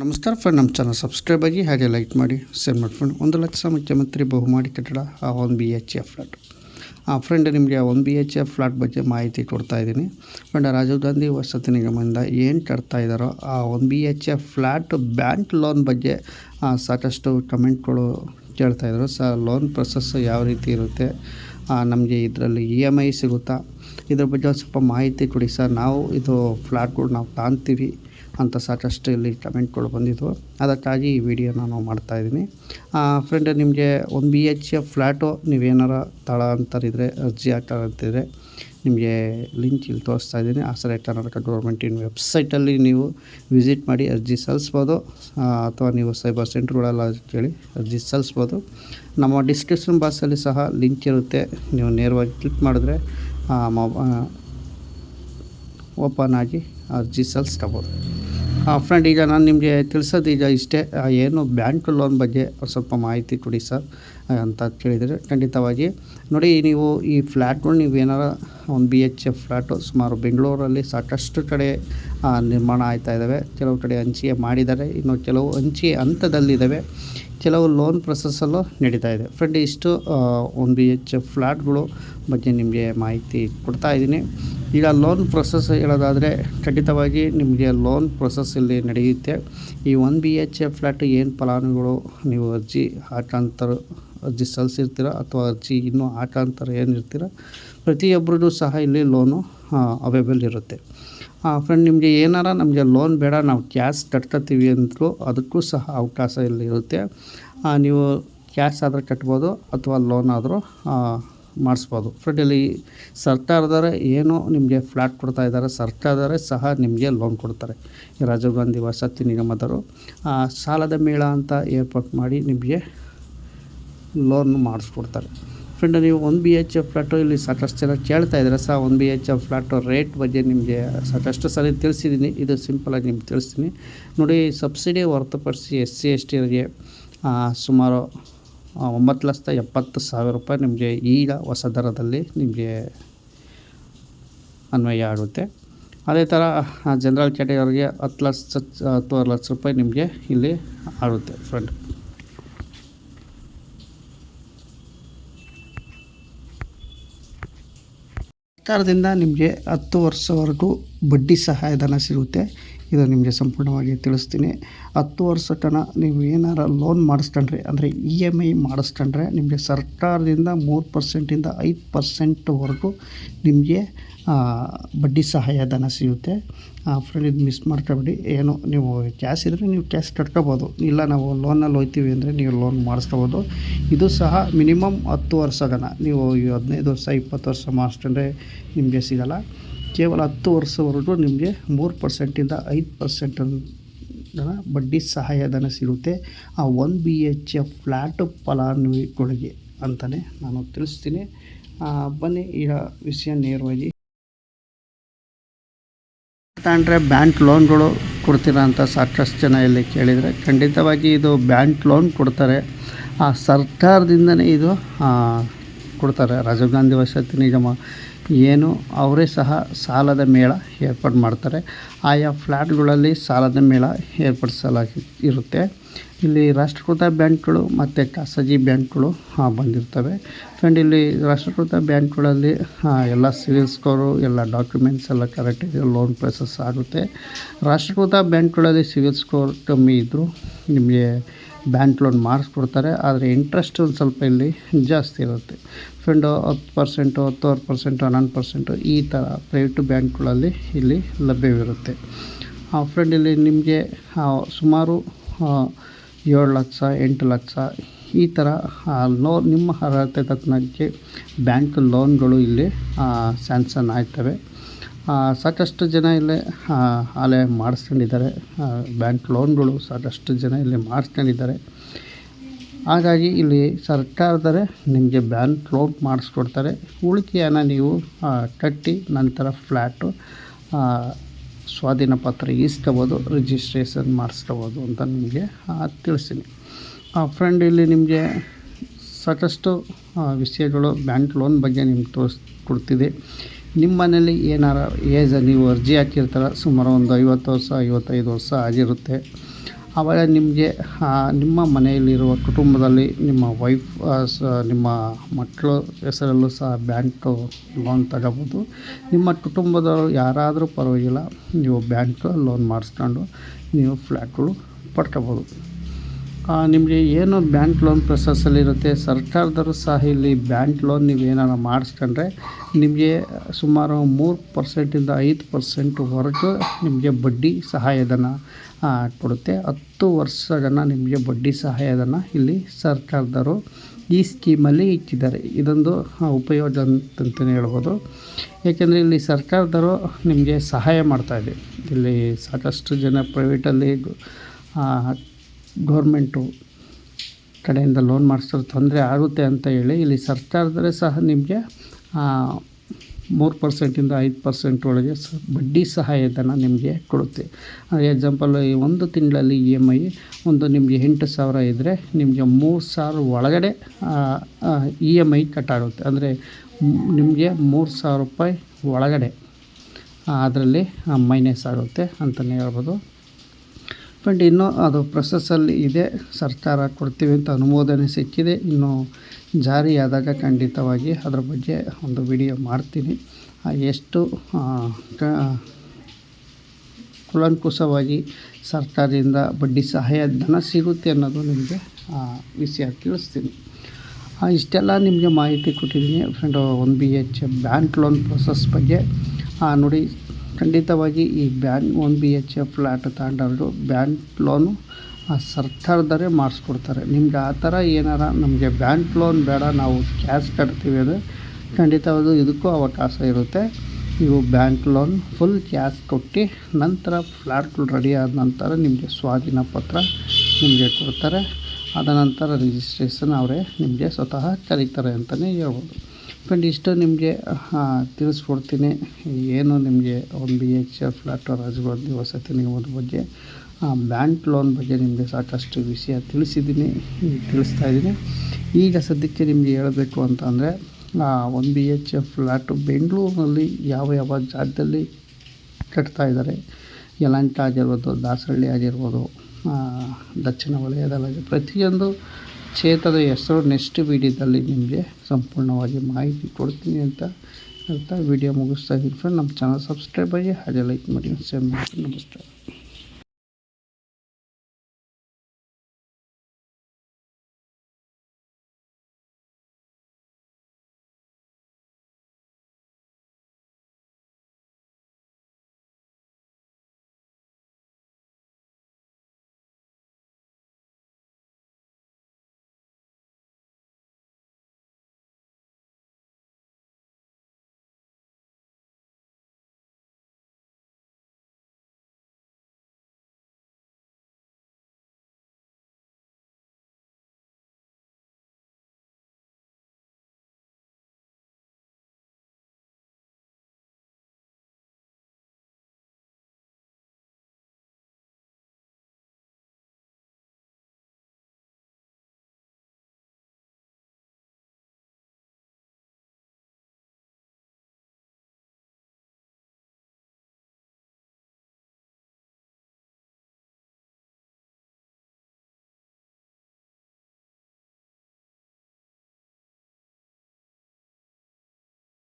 ನಮಸ್ಕಾರ ಫ್ರೆಂಡ್ ನಮ್ಮ channel subscribe ಆಗಿ ಹಾಗೆ ಲೈಕ್ ಮಾಡಿ ಶೇರ್ ಮಾಡಿ ಫ್ರೆಂಡ್ ಒಂದು ಲಕ್ಷ ಮುಖ್ಯಮಂತ್ರಿ ಬಹುಮಾಡಿ ಕಟ್ಟಡ, ಆ one B H F flat ಆ ಫ್ರೆಂಡ್ ನಿಮಗೆ ಆ one B H F flat ಬಗ್ಗೆ ಮಾಹಿತಿ ಕೊಡ್ತಾ ಇದ್ದೀನಿ. ಫ್ರೆಂಡ್ ರಾಜೀವ್ ಗಾಂಧಿ ವಸತಿ ನಿಗಮದಿಂದ ಏನು ಕಟ್ತಾ ಇದ್ದಾರೋ ಆ one B H F flat bank loan ಬಗ್ಗೆ ಸಾಕಷ್ಟು ಕಮೆಂಟ್ಗಳು ಕೇಳ್ತಾ ಇದ್ದರು ಸ ಲೋನ್ ಪ್ರೊಸೆಸ್ ಯಾವ ರೀತಿ ಇರುತ್ತೆ? ನಮಗೆ ಇದರಲ್ಲಿ ಇ ಎಂ ಐ ಸಿಗುತ್ತಾ? ಇದ್ರ ಬಗ್ಗೆ ಸ್ವಲ್ಪ ಮಾಹಿತಿ ಕೊಡಿ ಸರ್. ನಾವು ಇದು ಫ್ಲ್ಯಾಟ್ಗಳು ನಾವು ತಾಂತೀವಿ. ಅಂತ ಸಾಕಷ್ಟು ಇಲ್ಲಿ ಕಮೆಂಟ್ಗಳು ಬಂದಿದ್ವು. ಅದಕ್ಕಾಗಿ ಈ ವಿಡಿಯೋ ನಾನು ಮಾಡ್ತಾಯಿದ್ದೀನಿ ಫ್ರೆಂಡ್ ನಿಮಗೆ ಒಂದು ಬಿ ಎಚ್ ಎಫ್ ಫ್ಲ್ಯಾಟು ನೀವೇನಾರ ತಳ ಅಂತಾರಿದ್ರೆ ಅರ್ಜಿ ಹಾಕ್ತಾರಂತಿದ್ರೆ ನಿಮಗೆ ಲಿಂಕ್ ಇಲ್ಲಿ ತೋರಿಸ್ತಾ ಇದ್ದೀನಿ. ಆಸರೆ ಕರ್ನಾಟಕ ಗೌರ್ಮೆಂಟಿನ ವೆಬ್ಸೈಟಲ್ಲಿ ನೀವು ವಿಸಿಟ್ ಮಾಡಿ ಅರ್ಜಿ ಸಲ್ಲಿಸ್ಬೋದು. ಅಥವಾ ನೀವು ಸೈಬರ್ ಸೆಂಟ್ರ್ಗಳೆಲ್ಲ ಕೇಳಿ ಅರ್ಜಿ ಸಲ್ಲಿಸ್ಬೋದು. ನಮ್ಮ ಡಿಸ್ಕ್ರಿಪ್ಷನ್ ಬಾಕ್ಸಲ್ಲಿ ಸಹ ಲಿಂಕ್ ಇರುತ್ತೆ. ನೀವು ನೇರವಾಗಿ ಕ್ಲಿಕ್ ಮಾಡಿದ್ರೆ ಓಪನ್ ಆಗಿ ಅರ್ಜಿ ಸಲ್ಲಿಸ್ಕೋಬೋದು. ಫ್ರೆಂಡ್ ಈಗ ನಾನು ನಿಮಗೆ ತಿಳಿಸೋದು ಈಗ ಇಷ್ಟೇ ಏನು ಬ್ಯಾಂಕ್ ಲೋನ್ ಬಗ್ಗೆ ಸ್ವಲ್ಪ ಮಾಹಿತಿ ಕೊಡಿ ಸರ್ ಅಂತ ಕೇಳಿದರೆ ಖಂಡಿತವಾಗಿ. ನೋಡಿ, ನೀವು ಈ ಫ್ಲ್ಯಾಟ್ಗಳು ನೀವು ಏನಾರ ಒಂದು ಬಿ ಎಚ್ ಎಫ್ ಫ್ಲ್ಯಾಟು ಸುಮಾರು ಬೆಂಗಳೂರಲ್ಲಿ ಸಾಕಷ್ಟು ಕಡೆ ನಿರ್ಮಾಣ ಆಯ್ತಾ ಇದ್ದಾವೆ ಕೆಲವು ಕಡೆ ಹಂಚಿಕೆ ಮಾಡಿದ್ದಾರೆ, ಇನ್ನು ಕೆಲವು ಹಂಚಿಕೆ ಹಂತದಲ್ಲಿದ್ದಾವೆ ಕೆಲವು ಲೋನ್ ಪ್ರೊಸೆಸ್ಸಲ್ಲೂ ನಡೀತಾ ಇದೆ. ಫ್ರೆಂಡ್ ಇಷ್ಟು ಒಂದು ಬಿ ಎಚ್ ಎಫ್ ಫ್ಲ್ಯಾಟ್ಗಳು ಬಗ್ಗೆ ನಿಮಗೆ ಮಾಹಿತಿ ಕೊಡ್ತಾ ಇದ್ದೀನಿ. ಈಗ ಲೋನ್ ಪ್ರೊಸೆಸ್ ಹೇಳೋದಾದರೆ ಖಂಡಿತವಾಗಿ ನಿಮಗೆ ಲೋನ್ ಪ್ರೊಸೆಸ್ ಇಲ್ಲಿ ನಡೆಯುತ್ತೆ. ಈ one B H A flat ಏನು ಫಲಾನುಗಳು ನೀವು ಅರ್ಜಿ ಹಾಕಾಂತರ, ಅರ್ಜಿ ಸಲ್ಲಿಸಿರ್ತೀರ ಅಥವಾ ಅರ್ಜಿ ಇನ್ನೂ ಹಾಕಾಂತರ ಏನಿರ್ತೀರ ಪ್ರತಿಯೊಬ್ಬರಿಗೂ ಸಹ ಇಲ್ಲಿ ಲೋನು ಅವೈಬಲ್ ಇರುತ್ತೆ. ಫ್ರೆಂಡ್ ನಿಮಗೆ ಏನಾರ ನಮಗೆ ಲೋನ್ ಬೇಡ, ನಾವು ಕ್ಯಾಶ್ ಕಟ್ಕೊತೀವಿ ಅಂದರೂ ಅದಕ್ಕೂ ಸಹ ಅವಕಾಶ ಇಲ್ಲಿ ಇರುತ್ತೆ. ನೀವು ಕ್ಯಾಶ್ ಆದರೆ ಕಟ್ಬೋದು ಅಥವಾ ಲೋನ್ ಆದರೂ ಮಾಡಿಸ್ಬೋದು. ಫ್ರೆಂಡ್ ಇಲ್ಲಿ ಸರ್ಕಾರದವರೇ ಏನು ನಿಮಗೆ ಫ್ಲ್ಯಾಟ್ ಕೊಡ್ತಾ ಇದ್ದಾರೆ ಸರ್ಕಾರದವರೇ ಸಹ ನಿಮಗೆ ಲೋನ್ ಕೊಡ್ತಾರೆ. ರಾಜೀವ್ ಗಾಂಧಿ ವಸತಿ ನಿಗಮದವರು ಆ, ಸಾಲದ ಮೇಳ ಅಂತ ಏರ್ಪಾಟ್ ಮಾಡಿ ನಿಮಗೆ ಲೋನ್ ಮಾಡಿಸ್ಕೊಡ್ತಾರೆ. ಫ್ರೆಂಡ್ ನೀವು one B H F flat ಇಲ್ಲಿ ಸಾಕಷ್ಟು ಜನ ಕೇಳ್ತಾ ಇದ್ದಾರೆ ಸಹ one B H F flat rate ಬಗ್ಗೆ ನಿಮಗೆ ಸಾಕಷ್ಟು ಸರಿ ತಿಳಿಸಿದ್ದೀನಿ. ಇದು ಸಿಂಪಲಾಗಿ ನಿಮ್ಗೆ ತಿಳಿಸ್ತೀನಿ. ನೋಡಿ ಸಬ್ಸಿಡಿ ಹೊರತುಪಡಿಸಿ ಎಸ್ ಸಿ ಎಸ್ ಟಿಯವರಿಗೆ ಸುಮಾರು ಒಂಬತ್ತು ಲಕ್ಷದ ಎಪ್ಪತ್ತು ಸಾವಿರ ರೂಪಾಯಿ ನಿಮಗೆ ಈಗ ಹೊಸ ದರದಲ್ಲಿ ನಿಮಗೆ ಅನ್ವಯ ಆಗುತ್ತೆ. ಅದೇ ಥರ ಜನರಲ್ ಕ್ಯಾಟಗರಿಗೆ ಹತ್ತು ಲಕ್ಷ, ಹತ್ತುವರೆ ಲಕ್ಷ ರೂಪಾಯಿ ನಿಮಗೆ ಇಲ್ಲಿ ಆಗುತ್ತೆ ಫ್ರೆಂಡ್ ಸರ್ಕಾರದಿಂದ ನಿಮಗೆ ಹತ್ತು ವರ್ಷವರೆಗೂ ಬಡ್ಡಿ ಸಹಾಯಧನ ಸಿಗುತ್ತೆ. ಇದು ನಿಮಗೆ ಸಂಪೂರ್ಣವಾಗಿ ತಿಳಿಸ್ತೀನಿ. ಹತ್ತು ವರ್ಷ ತನ ನೀವು ಏನಾರ ಲೋನ್ ಮಾಡಿಸ್ಕೊಂಡ್ರೆ, ಅಂದರೆ ಇ ಎಂ ಐ ಮಾಡಿಸ್ಕೊಂಡ್ರೆ ನಿಮಗೆ ಸರ್ಕಾರದಿಂದ ಮೂರು ಪರ್ಸೆಂಟಿಂದ ಐದು ಪರ್ಸೆಂಟ್ವರೆಗೂ ನಿಮಗೆ ಬಡ್ಡಿ ಸಹಾಯಧನ ಸಿಗುತ್ತೆ. ಫ್ರೆಂಡ್ ಇದು ಮಿಸ್ ಮಾಡ್ಕೊಬೇಡಿ. ಏನು, ನೀವು ಕ್ಯಾಶ್ ಇದ್ದರೆ ನೀವು ಕ್ಯಾಶ್ ಕಟ್ಕೋಬೋದು. ಇಲ್ಲ ನಾವು ಲೋನಲ್ಲಿ ಹೋಗ್ತೀವಿ ಅಂದರೆ ನೀವು ಲೋನ್ ಮಾಡಿಸ್ಕೋಬೋದು. ಇದು ಸಹ ಮಿನಿಮಮ್ ಹತ್ತು ವರ್ಷಗನ ನೀವು ಹದಿನೈದು ವರ್ಷ, ಇಪ್ಪತ್ತು ವರ್ಷ ಮಾಡಿಸ್ಕೊಂಡ್ರೆ ನಿಮಗೆ ಸಿಗಲ್ಲ. ಕೇವಲ ಹತ್ತು ವರ್ಷವರೆಗೂ ನಿಮಗೆ ಮೂರು ಪರ್ಸೆಂಟಿಂದ ಐದು ಪರ್ಸೆಂಟ್ ಬಡ್ಡಿ ಸಹಾಯಧನ ಸಿಗುತ್ತೆ. ಆ one B H F flat ಫಲಾನುಭವಿಗಳಿಗೆ ಅಂತಲೇ ನಾನು ತಿಳಿಸ್ತೀನಿ. ಬನ್ನಿ ಈ ವಿಷಯ ನೇರವಾಗಿ. ತಗೊಂಡ್ರೆ ಬ್ಯಾಂಕ್ ಲೋನ್ಗಳು ಕೊಡ್ತೀರಾ ಅಂತ ಸಾಕಷ್ಟು ಜನ ಇಲ್ಲಿ ಕೇಳಿದರೆ, ಖಂಡಿತವಾಗಿ ಇದು ಬ್ಯಾಂಕ್ ಲೋನ್ ಕೊಡ್ತಾರೆ. ಆ ಸರ್ಕಾರದಿಂದನೇ ಇದು ಕೊಡ್ತಾರೆ. ರಾಜೀವ್ ಗಾಂಧಿ ವಸತಿ ನಿಗಮ. ಏನು, ಅವರೇ ಸಹ ಸಾಲದ ಮೇಳ ಏರ್ಪಾಡು ಮಾಡ್ತಾರೆ. ಆಯಾ ಫ್ಲ್ಯಾಟ್ಗಳಲ್ಲಿ ಸಾಲದ ಮೇಳ ಏರ್ಪಡಿಸಲಾಗಿ ಇರುತ್ತೆ ಇಲ್ಲಿ ರಾಷ್ಟ್ರೀಕೃತ ಬ್ಯಾಂಕ್ಗಳು ಮತ್ತು ಖಾಸಗಿ ಬ್ಯಾಂಕ್ಗಳು ಬಂದಿರ್ತವೆ. ಫ್ರೆಂಡ್, ಇಲ್ಲಿ ರಾಷ್ಟ್ರೀಕೃತ ಬ್ಯಾಂಕ್ಗಳಲ್ಲಿ ಎಲ್ಲ ಸಿವಿಲ್ ಸ್ಕೋರು, ಎಲ್ಲ ಡಾಕ್ಯುಮೆಂಟ್ಸ್ ಎಲ್ಲ ಕರೆಕ್ಟಾಗಿ ಲೋನ್ ಪ್ರೊಸೆಸ್ ಆಗುತ್ತೆ. ರಾಷ್ಟ್ರೀಕೃತ ಬ್ಯಾಂಕ್ಗಳಲ್ಲಿ ಸಿವಿಲ್ ಸ್ಕೋರ್ ಕಮ್ಮಿ ಇದ್ದರೂ ನಿಮಗೆ ಬ್ಯಾಂಕ್ ಲೋನ್ ಮಾಡಿಸ್ಕೊಡ್ತಾರೆ ಆದರೆ ಇಂಟ್ರೆಸ್ಟ್ ಒಂದು ಸ್ವಲ್ಪ ಇಲ್ಲಿ ಜಾಸ್ತಿ ಇರುತ್ತೆ. ಫ್ರೆಂಡು ಹತ್ತು ಪರ್ಸೆಂಟು ಹತ್ತುವರೆ ಪರ್ಸೆಂಟು ಹನ್ನೊಂದು ಪರ್ಸೆಂಟು ಈ ಥರ ಪ್ರೈವೇಟ್ ಬ್ಯಾಂಕ್ಗಳಲ್ಲಿ ಇಲ್ಲಿ ಲಭ್ಯವಿರುತ್ತೆ. ಫ್ರೆಂಡ್ ಇಲ್ಲಿ ನಿಮಗೆ ಸುಮಾರು ಏಳು ಲಕ್ಷ, ಎಂಟು ಲಕ್ಷ ಈ ಥರ ಲೋ ನಿಮ್ಮ ಅರ್ಹತೆ ತಕ್ಕನಾಗಿ ಬ್ಯಾಂಕ್ ಲೋನ್ಗಳು ಇಲ್ಲಿ ಸ್ಯಾಂಕ್ಷನ್ ಆಗ್ತವೆ. ಸಾಕಷ್ಟು ಜನ ಇಲ್ಲಿ ಆಲೆ ಮಾಡಿಸ್ಕೊಂಡಿದ್ದಾರೆ. ಆ, ಬ್ಯಾಂಕ್ ಲೋನ್ಗಳು ಸಾಕಷ್ಟು ಜನ ಇಲ್ಲಿ ಮಾಡಿಸ್ಕೊಂಡಿದ್ದಾರೆ. ಹಾಗಾಗಿ ಇಲ್ಲಿ ಸರ್ಕಾರದವರೇ ನಿಮಗೆ ಬ್ಯಾಂಕ್ ಲೋನ್ ಮಾಡಿಸ್ಕೊಡ್ತಾರೆ. ಉಳಿಕೆಯನ್ನು ನೀವು ಕಟ್ಟಿ ನಂತರ ಫ್ಲ್ಯಾಟು ಆ, ಸ್ವಾಧೀನ ಪತ್ರ ಇಸ್ಕೋಬೋದು ರಿಜಿಸ್ಟ್ರೇಷನ್ ಮಾಡಿಸ್ಕೋಬೋದು ಅಂತ ನಿಮಗೆ ಆ, ತಿಳಿಸ್ತೀನಿ. ಫ್ರೆಂಡ್ ಇಲ್ಲಿ ನಿಮಗೆ ಸಾಕಷ್ಟು ವಿಷಯಗಳು ಬ್ಯಾಂಕ್ ಲೋನ್ ಬಗ್ಗೆ ನಿಮ್ಗೆ ತೋರಿಸ್ ಕೊಡ್ತಿದೆ. ನಿಮ್ಮ ಮನೇಲಿ ಏನಾರ ಏಜ್ ನೀವು ಅರ್ಜಿ ಹಾಕಿರ್ತಾರ, ಸುಮಾರು ಒಂದು ಐವತ್ತು ವರ್ಷ, ಐವತ್ತೈದು ವರ್ಷ ಆಗಿರುತ್ತೆ. ಆವಾಗ ನಿಮಗೆ ನಿಮ್ಮ ಮನೆಯಲ್ಲಿರುವ ಕುಟುಂಬದಲ್ಲಿ ನಿಮ್ಮ ವೈಫ್ ನಿಮ್ಮ ಮಕ್ಕಳು ಹೆಸರಲ್ಲೂ ಸಹ ಬ್ಯಾಂಕ್ ಲೋನ್ ತಗೋಬೋದು. ನಿಮ್ಮ ಕುಟುಂಬದವರು ಯಾರಾದರೂ ಪರವಾಗಿಲ್ಲ, ನೀವು ಬ್ಯಾಂಕ್ ಲೋನ್ ಮಾಡಿಸ್ಕೊಂಡು ನೀವು ಫ್ಲ್ಯಾಟ್ಗಳು ಪಡ್ಕೋಬೋದು. ನಿಮಗೆ ಏನು ಬ್ಯಾಂಕ್ ಲೋನ್ ಪ್ರೊಸೆಸ್ಸಲ್ಲಿರುತ್ತೆ ಸರ್ಕಾರದವರು ಸಹ ಇಲ್ಲಿ ಬ್ಯಾಂಕ್ ಲೋನ್ ನೀವು ಏನಾರು ಮಾಡಿಸ್ಕೊಂಡ್ರೆ ನಿಮಗೆ ಸುಮಾರು ಮೂರು ಪರ್ಸೆಂಟಿಂದ ಐದು ಪರ್ಸೆಂಟ್ವರೆಗೂ ನಿಮಗೆ ಬಡ್ಡಿ ಸಹಾಯಧನ ಕೊಡುತ್ತೆ. ಹತ್ತು ವರ್ಷಗನ ನಿಮಗೆ ಬಡ್ಡಿ ಸಹಾಯಧನ ಇಲ್ಲಿ ಸರ್ಕಾರದವರು ಈ ಸ್ಕೀಮಲ್ಲಿ ಇಟ್ಟಿದ್ದಾರೆ. ಇದೊಂದು ಉಪಯೋಗ ಅಂತಂತಲೇ ಹೇಳ್ಬೋದು. ಏಕೆಂದರೆ ಇಲ್ಲಿ ಸರ್ಕಾರದವರು ನಿಮಗೆ ಸಹಾಯ ಮಾಡ್ತಾಯಿದೆ ಇಲ್ಲಿ ಸಾಕಷ್ಟು ಜನ ಪ್ರೈವೇಟಲ್ಲಿ ಗೌರ್ಮೆಂಟು ಕಡೆಯಿಂದ ಲೋನ್ ಮಾಡಿಸಿದ್ರೆ ತೊಂದರೆ ಆಗುತ್ತೆ ಅಂತ ಹೇಳಿ ಇಲ್ಲಿ ಸರ್ಕಾರದಲ್ಲೇ ಸಹ ನಿಮಗೆ ಮೂರು ಪರ್ಸೆಂಟಿಂದ ಐದು ಪರ್ಸೆಂಟ್ ಒಳಗೆ ಸ, ಬಡ್ಡಿ ಸಹಾಯಧನ ನಿಮಗೆ ಕೊಡುತ್ತೆ. ಎಕ್ಸಾಂಪಲ್ ಈ ಒಂದು ತಿಂಗಳಲ್ಲಿ ಇ ಎಂ ಐ ಒಂದು ನಿಮಗೆ ಎಂಟು ಸಾವಿರ ಇದ್ದರೆ ನಿಮಗೆ ಮೂರು ಸಾವಿರ ಒಳಗಡೆ ಇ ಎಂ ಐ ಕಟ್ಟಾಗುತ್ತೆ. ಅಂದರೆ ನಿಮಗೆ ಮೂರು ಸಾವಿರ ರೂಪಾಯಿ ಒಳಗಡೆ ಅದರಲ್ಲಿ ಮೈನಸ್ ಆಗುತ್ತೆ ಅಂತಲೇ ಹೇಳ್ಬೋದು. ಬಟ್ ಇನ್ನೂ ಅದು ಪ್ರೊಸೆಸ್ಸಲ್ಲಿ ಇದೆ. ಸರ್ಕಾರ ಕೊಡ್ತೀವಿ ಅಂತ ಅನುಮೋದನೆ ಸಿಕ್ಕಿದೆ. ಇನ್ನು ಜಾರಿಯಾದಾಗ ಖಂಡಿತವಾಗಿ ಅದರ ಬಗ್ಗೆ ಒಂದು ವಿಡಿಯೋ ಮಾಡ್ತೀನಿ. ಎಷ್ಟು ಕುಲಂಕುಷವಾಗಿ ಸರ್ಕಾರದಿಂದ ಬಡ್ಡಿ ಸಹಾಯಧನ ಸಿಗುತ್ತೆ ಅನ್ನೋದು ನಿಮಗೆ ವಿಷಯ ತಿಳಿಸ್ತೀನಿ. ಇಷ್ಟೆಲ್ಲ ನಿಮಗೆ ಮಾಹಿತಿ ಕೊಟ್ಟಿದ್ದೀನಿ. Friend one B H bank loan process ಬಗ್ಗೆ ನೋಡಿ ಖಂಡಿತವಾಗಿ ಈ bank one B H flat ತಗೊಂಡವರು bank loan, ಆ ಸರ್ಕಾರದವರೇ ಮಾಡಿಸ್ಕೊಡ್ತಾರೆ. ನಿಮ್ಗೆ ಆ ಥರ ಏನಾರ ನಮಗೆ ಬ್ಯಾಂಕ್ ಲೋನ್ ಬೇಡ, ನಾವು ಕ್ಯಾಶ್ ಕಟ್ತೀವಿ ಅಂದರೆ ಖಂಡಿತವಾಗೂ ಇದಕ್ಕೂ ಅವಕಾಶ ಇರುತ್ತೆ. ನೀವು ಬ್ಯಾಂಕ್ ಲೋನ್ ಫುಲ್ ಕ್ಯಾಶ್ ಕೊಟ್ಟು ನಂತರ ಫ್ಲ್ಯಾಟ್ಗಳು ರೆಡಿ ಆದ ನಂತರ ನಿಮಗೆ ಸ್ವಾಧೀನ ಪತ್ರ ನಿಮಗೆ ಕೊಡ್ತಾರೆ. ಅದ ನಂತರ ರಿಜಿಸ್ಟ್ರೇಷನ್ ಅವರೇ ನಿಮಗೆ ಸ್ವತಃ ಕರೀತಾರೆ ಅಂತಲೇ ಹೇಳ್ಬೋದು. ಫ್ರೆಂಡ್ ಇಷ್ಟು ನಿಮಗೆ ತಿಳಿಸ್ಕೊಡ್ತೀನಿ. ಏನು ನಿಮಗೆ ಒಂದು ಬಿ ಎಚ್ ಫ್ಲ್ಯಾಟ್ ರಾಜಗೋದಿ ವಸತಿ ನಿಗಮದ ಬಗ್ಗೆ ಬ್ಯಾಂಕ್ ಲೋನ್ ಬಗ್ಗೆ ನಿಮಗೆ ಸಾಕಷ್ಟು ವಿಷಯ ತಿಳಿಸಿದ್ದೀನಿ, ತಿಳಿಸ್ತಾ ಇದ್ದೀನಿ. ಈಗ ಸದ್ಯಕ್ಕೆ ನಿಮಗೆ ಹೇಳಬೇಕು ಅಂತ ಅಂದರೆ ಒಂದು ಬಿ ಎಚ್ ಫ್ಲ್ಯಾಟು ಬೆಂಗಳೂರಿನಲ್ಲಿ ಯಾವ ಯಾವ ಜಾಗದಲ್ಲಿ ಕಟ್ತಾ ಇದ್ದಾರೆ. ಯಲಂಕ ಆಗಿರ್ಬೋದು, ದಾಸರಳ್ಳಿ ಆಗಿರ್ಬೋದು ದಕ್ಷಿಣ ವಲಯದಲ್ಲಿ ಪ್ರತಿಯೊಂದು ಕ್ಷೇತ್ರದ ಹೆಸರು ನೆಕ್ಸ್ಟ್ ವೀಡಿಯೋದಲ್ಲಿ ನಿಮಗೆ ಸಂಪೂರ್ಣವಾಗಿ ಮಾಹಿತಿ ಕೊಡ್ತೀನಿ ಅಂತ ಹೇಳ್ತಾ ವಿಡಿಯೋ ಮುಗಿಸ್ತಾ ಇದ್ದೀನಿ ಫ್ರೆಂಡ್ ನಮ್ಮ ಚಾನಲ್ ಸಬ್ಸ್ಕ್ರೈಬ್ ಆಗಿ ಹಾಗೆ ಲೈಕ್ ಮಾಡಿ ಶೇರ್ ಮಾಡಿ. ನಮಸ್ಕಾರ.